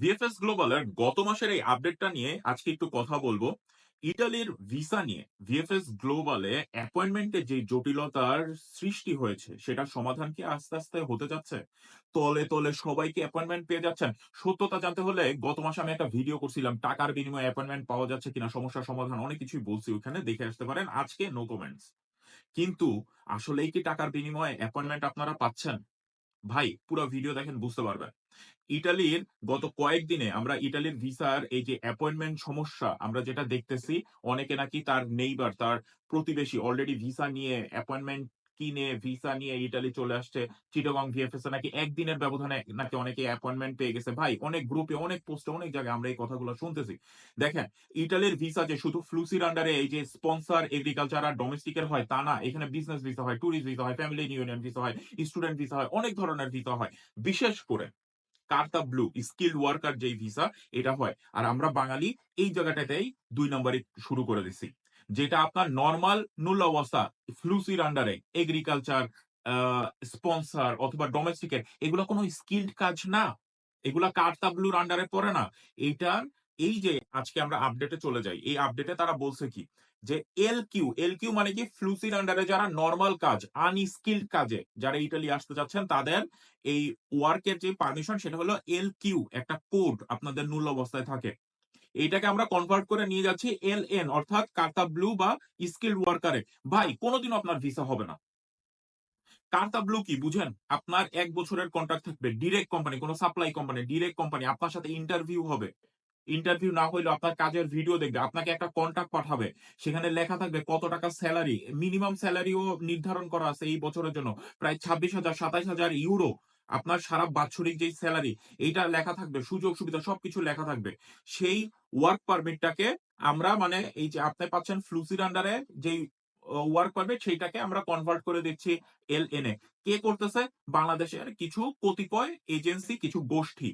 VFS গ্লোবালের গত মাসের এই আপডেটটা নিয়ে আজকে একটু কথা বলব। ইটালির ভিসা নিয়ে ভিএফএস গ্লোবালে অ্যাপয়েন্টমেন্টে যে জটিলতার সৃষ্টি হয়েছে, সেটার সমাধান কি আস্তে আস্তে হতে যাচ্ছে? তলে তলে সবাইকে অ্যাপয়েন্টমেন্ট পেয়ে যাচ্ছেন? সত্যতা জানতে হলে গত মাসে আমি একটা ভিডিও করছিলাম, টাকার বিনিময়ে অ্যাপয়েন্টমেন্ট পাওয়া যাচ্ছে কিনা সমস্যার সমাধান, অনেক কিছুই বলছি ওখানে দেখে আসতে পারেন। আজকে নো কমেন্টস কিন্তু আসলেই কি টাকার বিনিময়ে অ্যাপয়েন্টমেন্ট আপনারা পাচ্ছেন? ভাই, পুরো ভিডিও দেখেন, বুঝতে পারবেন। ইটালির গত কয়েকদিনে আমরা ইটালির ভিসার এই যে অ্যাপয়েন্টমেন্ট সমস্যা, আমরা যেটা দেখতেছি, অনেকে নাকি তার নেইবার তার প্রতিবেশী অলরেডি ভিসা নিয়ে অ্যাপয়েন্টমেন্ট কিনে ভিসা নিয়ে ইটালি চলে আসছে চিটাগং ভিএফএস নাকি একদিনের ব্যবধানে নাকি অনেকে অ্যাপয়েন্টমেন্ট পেয়ে গেছে। ভাই, অনেক গ্রুপে অনেক পোস্টে অনেক জায়গায় আমরা এই কথাগুলো শুনতেছি। দেখেন ইটালির ভিসা যে শুধু ফ্লুসির আন্ডারে এই যে স্পন্সর এগ্রিকালচার আর ডোমেস্টিকের হয়, তা না। এখানে বিজনেস ভিসা হয় ট্যুরিস্ট ভিসা হয় ফ্যামিলি ইউনিয়ন ভিসা হয় স্টুডেন্ট ভিসা হয়, অনেক ধরনের ভিসা হয়। বিশেষ করে কার্তা ব্লু স্কিল্ড ওয়ার্কার যেই ভিসা এটা হয়। আর আমরা বাঙালি এই জায়গাটাতেই দুই নম্বরে শুরু করে দিছি। যেটা আপনার নর্মাল নুল অবস্থা ফ্লুসির আন্ডারে এগ্রিকালচার স্পন্সর অথবা ডোমেস্টিকের এগুলো কোনো স্কিল্ড কাজ না। এগুলা কার্তা ব্লুর আন্ডারে পড়ে না। এইটার, এই যে আজকে আমরা আপডেটে চলে যাই, এই আপডেটে তারা বলছে কি? যে এল কিউ এল কিউ মানে কি? ফ্লুসির আন্ডারে যারা নর্মাল কাজ আনস্কিল্ড কাজে, যারা ইটালি আসতে যাচ্ছেন, তাদের এই ওয়ার্কের যে পারমিশন সেটা হলো এল কিউ একটা কোড আপনাদের নুল অবস্থায় থাকে। এইটাকে আমরা কনভার্ট করে নিয়ে যাচ্ছি এল এন অর্থাৎ কার্তা ব্লু বা স্কিল্ড ওয়ার্কারে ভাই, কোনোদিনও আপনার ভিসা হবে না। কার্তা ব্লু কি, বুঝেন? আপনার এক বছরের কন্ট্রাক্ট থাকবে ডিরেক্ট কোম্পানি কোনো সাপ্লাই কোম্পানি ডিরেক্ট কোম্পানি আপনার সাথে ইন্টারভিউ হবে। ইন্টারভিউ না হইলেও আপনার কাজের ভিডিও দেখবে, আপনাকে একটা কন্ট্যাক্ট পাঠাবে। সেখানে লেখা থাকবে কত টাকা স্যালারি মিনিমাম স্যালারিও নির্ধারণ করা আছে এই বছরের জন্য, প্রায় ছাব্বিশ হাজার, সাতাইশ হাজার ইউরো আপনার সারা বাৎসরিক যে স্যালারি এইটা লেখা থাকবে, সুযোগ সুবিধা সবকিছু লেখা থাকবে। সেই ওয়ার্ক পারমিটটাকে আমরা মানে এই যে আপনি পাচ্ছেন ফ্লুসির আন্ডারে যেই ওয়ার্ক পারমিট সেইটাকে আমরা কনভার্ট করে দিচ্ছি এল এন কে করতেছে? বাংলাদেশের কিছু কতিপয় এজেন্সি কিছু গোষ্ঠী।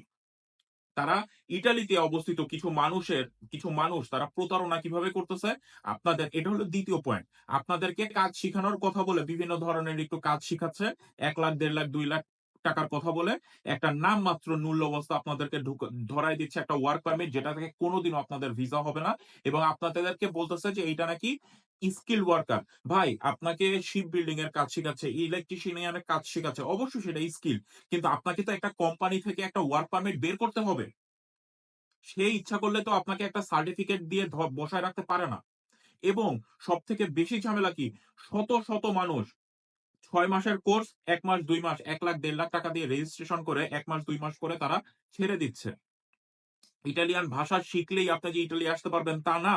তারা ইটালিতে অবস্থিত কিছু মানুষের, কিছু মানুষ তারা প্রতারণা কীভাবে করতেছে? আপনাদের, এটা হলো দ্বিতীয় পয়েন্ট আপনাদেরকে কাজ শিখানোর কথা বলে বিভিন্ন ধরনের একটু কাজ শিখাচ্ছে। এক লাখ, দেড় লাখ, দুই লাখ টাকার কথা বলে, একটা নাম মাত্র মূল্য অবস্থা আপনাদেরকে ধরাই দিচ্ছে একটা ওয়ার্ক পারমিট যেটা থেকে কোনোদিনও আপনাদের ভিসা হবে না এবং আপনাদেরকে বলতেছে যে এইটা নাকি স্কিল ওয়ার্কার ভাই, আপনাকে শিপ বিল্ডিং এর কাজ শেখাচ্ছে ইলেকট্রিশিয়ানের কাজ শেখাচ্ছে, অবশ্যই সেটা স্কিল কিন্তু আপনাকে তো একটা কোম্পানি থেকে একটা ওয়ার্ক পারমিট বের করতে হবে। সেই ইচ্ছা করলে তো আপনাকে একটা সার্টিফিকেট দিয়ে বসায় রাখতে পারে না। এবং সব থেকে বেশি ঝামেলা কি? শত শত মানুষ ছয় মাসের কোর্স, এক মাস, দুই মাস, এক লাখ, দেড় লাখ টাকা দিয়ে রেজিস্ট্রেশন করে এক মাস, দুই মাস করে তারা ছেড়ে দিচ্ছে। ইটালিয়ান ভাষা শিখলেই আপনি যে ইটালি আসতে পারবেন তা না।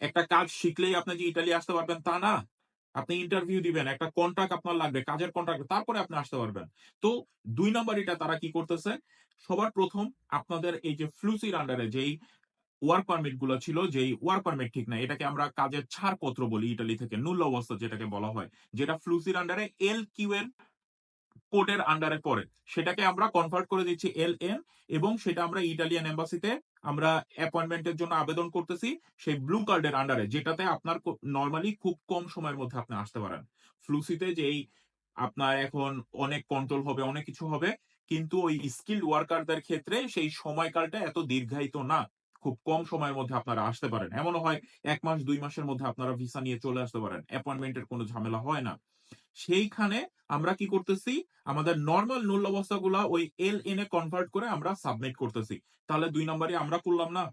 একটা কাজ শিখলেই আপনি যে ইটালি আসতে পারবেন তা না। আপনি ইন্টারভিউ দিবেন, একটা কন্ট্রাক্ট আপনার লাগবে, কাজের কন্ট্রাক্ট তারপরে আপনি আসতে পারবেন। তো দুই নম্বর এটা তারা কি করতেছে? সবার প্রথম আপনাদের এই যে ফ্লুসির আন্ডারে যেই ওয়ার্ক পারমিটগুলো ছিল যেই ওয়ার্ক পারমিট ঠিক না এটাকে আমরা কাজের ছাড়পত্র বলি ইটালি থেকে, নুল অবস্থা যেটাকে বলা হয়, যেটা ফ্লুসির আন্ডারে এল কিউ এর কোডের আন্ডারে পড়ে। সেটাকে আমরা কনভার্ট করে দিচ্ছি এল এন এবং সেটা আমরা ইটালিয়ান এম্বাসিতে আমরা অ্যাপয়েন্টমেন্টের জন্য আবেদন করতেছি, সেই ব্লু কার্ডের আন্ডারে যেটাতে আপনার নর্মালি খুব কম সময়ের মধ্যে আপনি আসতে পারেন। ফ্লুসিতে যেই আপনার এখন অনেক কন্ট্রোল হবে, অনেক কিছু হবে, কিন্তু ওই স্কিল ওয়ার্কারদের ক্ষেত্রে সেই সময়কালটা এত দীর্ঘায়িত না। খুব কম সময়ের মধ্যে আপনারা আসতে পারেন। এমনও হয়, এক মাস, দুই মাসের মধ্যে আপনারা ভিসা নিয়ে চলে আসতে পারেন। অ্যাপয়েন্টমেন্টের কোনো ঝামেলা হয় না। সেইখানে আমরা কি করতেছি, আমাদের নর্মাল নুল অবস্থাগুলা ওই এল এন এ কনভার্ট করে আমরা সাবমিট করতেছি। তাহলে দুই নম্বরে আমরা করলাম না?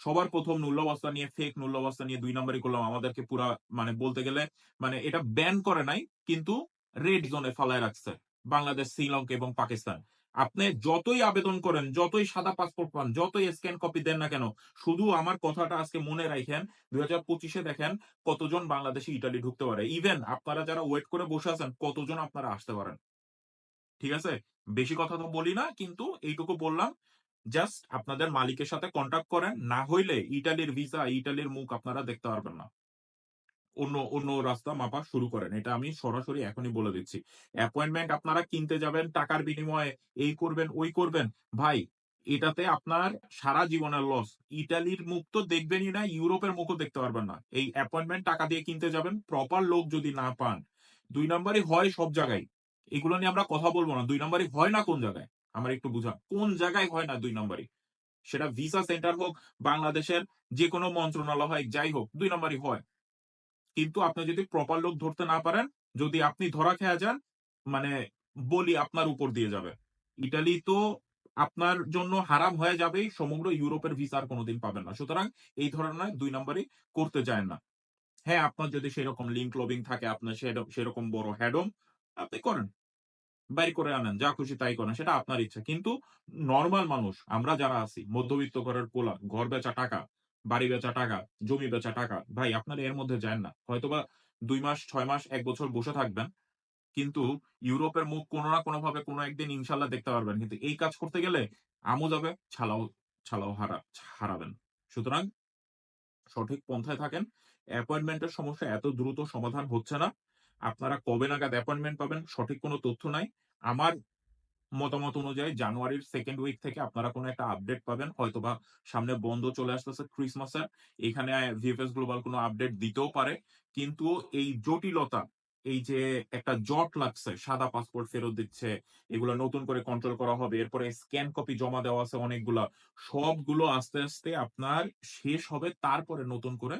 সবার প্রথম নুল অবস্থা নিয়ে ফেক নুল অবস্থা নিয়ে দুই নম্বরই করলাম। আমাদেরকে পুরা মানে বলতে গেলে মানে এটা ব্যান করে নাই, কিন্তু রেড জোনে ফালায় রাখছে। বাংলাদেশ, শ্রীলঙ্কা এবং পাকিস্তান। আপনি যতই আবেদন করেন, যতই সাদা পাসপোর্ট পান, যতই স্ক্যান কপি দেন না কেন, শুধু আমার কথাটা আজকে মনে রাখেন, দুই হাজার পঁচিশে দেখেন কতজন বাংলাদেশে ইটালি ঢুকতে পারে। ইভেন আপনারা যারা ওয়েট করে বসে আছেন, কতজন আপনারা আসতে পারেন। ঠিক আছে? বেশি কথা তো বলি না, কিন্তু এইটুকু বললাম জাস্ট আপনাদের মালিকের সাথে কন্ট্যাক্ট করেন, না হইলে ইটালির ভিসা ইটালির মুখ আপনারা দেখতে পারবেন না। অন্য অন্য রাস্তা মাপা শুরু করেন। এটা আমি সরাসরি এখনই বলে দিচ্ছি। অ্যাপয়েন্টমেন্ট আপনারা কিনতে যাবেন, টাকার বিনিময়ে এই করবেন, ওই করবেন। ভাই, এটাতে আপনার সারা জীবনের লস ইটালির মুখ তো দেখবেনই না, ইউরোপের মুখও দেখতে পারবেন না। এই অ্যাপয়েন্টমেন্ট টাকা দিয়ে কিনতে যাবেন প্রপার লোক যদি না পান। দুই নম্বরই হয় সব জায়গায়। এগুলো নিয়ে আমরা কথা বলব না। দুই নম্বরই হয় না কোন জায়গায়? আমার একটু বুঝান। কোন জায়গায় হয় না দুই নম্বরই? সেটা ভিসা সেন্টার হোক, বাংলাদেশের যে কোনো মন্ত্রণালয় হয় যাই হোক, দুই নম্বরই হয়। কিন্তু আপনি যদি প্রপার লোক ধরতে না পারেন, যদি আপনি ধরা খেয়া যান মানে বলি আপনার উপর দিয়ে যাবে। ইটালি তো আপনার জন্য হারাম হয়ে যাবেই, সমগ্র ইউরোপের ভিসার কোনোদিন পাবেন না। সুতরাং এই ধরনের দুই নম্বরই করতে যায় না। হ্যাঁ আপনার যদি সেরকম লিঙ্ক লবিং থাকে আপনার সেরকম বড় হ্যাডম আপনি করেন। বাইর করে আনেন, যা খুশি তাই করেন, সেটা আপনার ইচ্ছা। কিন্তু নর্মাল মানুষ, আমরা যারা আছি, মধ্যবিত্ত ঘরের কোলা ঘর বেচা টাকা বাড়ি বেচা টাকা, জমি বেচা টাকা, ভাই আপনারা এর মধ্যে যান না। হয়তোবা দুই মাস, ছয় মাস, এক বছর বসে থাকবেন, কিন্তু ইউরোপের মুখ কোনো না কোনো ভাবে কোনো একদিন ইনশাল্লাহ দেখতে পারবেন। কিন্তু এই কাজ করতে গেলে আমও যাবে, ছালাও ছালাও হারা, হারাবেন। সুতরাং সঠিক পন্থায় থাকেন। অ্যাপয়েন্টমেন্টের সমস্যা এত দ্রুত সমাধান হচ্ছে না। আপনারা কবে নাগাদ অ্যাপয়েন্টমেন্ট পাবেন সঠিক কোনো তথ্য নাই। আমার মতামত অনুযায়ী জানুয়ারির সেকেন্ড উইক থেকে আপনারা কোনো একটা আপডেট পাবেন। হয়তোবা সামনে বন্ধ চলে আসতেছে ক্রিসমাসের এখানে ভিএফএস গ্লোবাল কোনো আপডেট দিতেও পারে। কিন্তু এই জটিলতা, এই যে একটা জট লাগছে, সাদা পাসপোর্ট ফেরত দিচ্ছে, এগুলো নতুন করে কন্ট্রোল করা হবে, এরপরে স্ক্যান কপি জমা দেওয়া আছে অনেকগুলা, সবগুলো আস্তে আস্তে আপনার শেষ হবে, তারপরে নতুন করে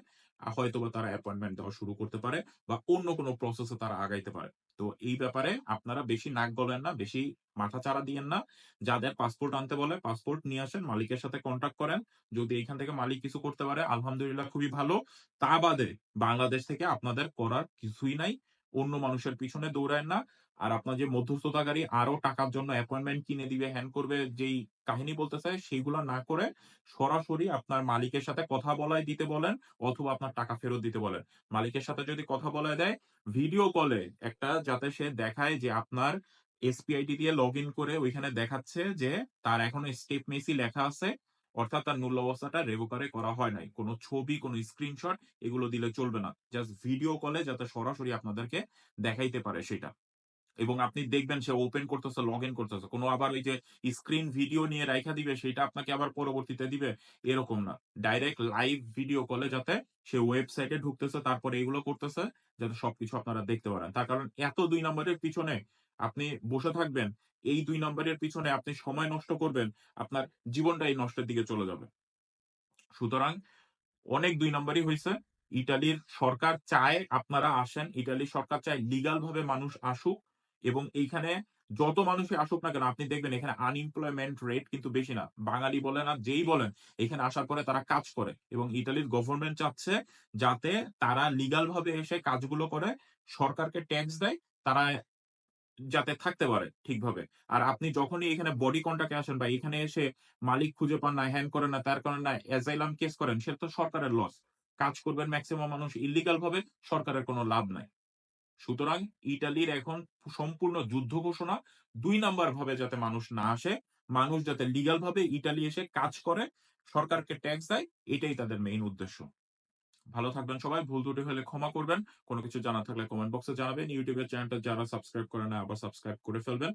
হয়তোবা তারা অ্যাপয়েন্টমেন্ট দেওয়া শুরু করতে পারে বা অন্য কোনো প্রসেসে তারা আগাইতে পারে। তো এই ব্যাপারে আপনারা বেশি নাক গলেন না, বেশি মাথা চারা দিয়েন না। যাদের পাসপোর্ট আনতে বলে পাসপোর্ট নিয়ে আসেন, মালিকের সাথে কন্ট্যাক্ট করেন। যদি এখান থেকে মালিক কিছু করতে পারে, আলহামদুলিল্লাহ খুবই ভালো। তা বাদে বাংলাদেশ থেকে আপনাদের করার কিছুই নাই। অন্য মানুষের পিছনে দৌড়ায় না। আর আপনার যে মধ্যস্থতাকারী আরও টাকার জন্য অ্যাপয়েন্টমেন্ট কিনে দিবে হ্যান করবে, যেই কাহিনী বলতে চায় সেইগুলো না করে সরাসরি আপনার মালিকের সাথে কথা বলাই দিতে বলেন, অথবা আপনার টাকা ফেরত দিতে বলেন। মালিকের সাথে যদি কথা বলায় দেয় ভিডিও কলে একটা যাতে সে দেখায় যে আপনার এসপিআইটি দিয়ে লগ করে ওইখানে দেখাচ্ছে যে তার এখনও স্টেপ মেসি লেখা আছে। অর্থাৎ তার মূল্য অবস্থাটা রেভোকারে করা হয় নাই। কোনো ছবি, কোনো স্ক্রিনশট এগুলো দিলে চলবে না। জাস্ট ভিডিও কলে যাতে সরাসরি আপনাদেরকে দেখাইতে পারে সেটা। এবং আপনি দেখবেন সে ওপেন করতেছে লগ ইন করতেছে। কোনো আবার ওই যে স্ক্রিন ভিডিও নিয়ে রাইখা দিবে, সেটা আপনাকে আবার পরবর্তীতে দিবে, এরকম না। ডাইরেক্ট লাইভ ভিডিও কলে যাতে সে ওয়েবসাইটে ঢুকতেছে, তারপরে এগুলো করতেছে, যাতে সবকিছু আপনারা দেখতে পারেন। তার কারণ এত দুই নম্বরের পিছনে আপনি বসে থাকবেন, এই দুই নম্বরের পিছনে আপনি সময় নষ্ট করবেন, আপনার জীবনটাই নষ্টের দিকে চলে যাবে। সুতরাং অনেক দুই নম্বরই হয়েছে ইটালির সরকার চায় আপনারা আসেন, ইটালির সরকার চায় লিগাল ভাবে মানুষ আসুক এবং এইখানে যত মানুষই আসুক না কেন, আপনি দেখবেন এখানে আনএমপ্লয়মেন্ট রেট কিন্তু বেশি না, বাঙালি বলেন আর যেই বলেন, এখানে আসার পরে তারা কাজ করে এবং ইটালির গভর্নমেন্ট চাচ্ছে যাতে তারা লিগাল ভাবে এসে কাজগুলো করে, সরকারকে ট্যাক্স দেয়, তারা যাতে থাকতে পারে ঠিকভাবে। আর আপনি যখনই এখানে বডি কন্টাক্টে আসেন বা এখানে এসে মালিক খুঁজে পান না হ্যান করেন না, তার কারণে না অ্যাজাইলাম কেস করেন, সেটা তো সরকারের লস কাজ করবেন ম্যাক্সিমাম মানুষ ইলিগাল ভাবে, সরকারের কোনো লাভ নাই। সুতরাং ইটালির এখন সম্পূর্ণ যুদ্ধ ঘোষণা দুই নাম্বার ভাবে যাতে মানুষ না আসে, মানুষ যাতে লিগাল ভাবে ইটালি এসে কাজ করে, সরকারকে ট্যাক্স দেয়, এটাই তাদের মেইন উদ্দেশ্য। ভালো থাকবেন সবাই, ভুল ত্রুটি হলে ক্ষমা করবেন। কোনো কিছু জানা থাকলে কমেন্ট বক্সে জানাবেন। ইউটিউবের চ্যানেলটা যারা সাবস্ক্রাইব করে না, আবার সাবস্ক্রাইব করে ফেলবেন।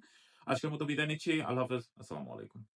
আজকের মতো বিদায় নিচ্ছি। আল্লাহ হাফেজ। আসসালামু আলাইকুম।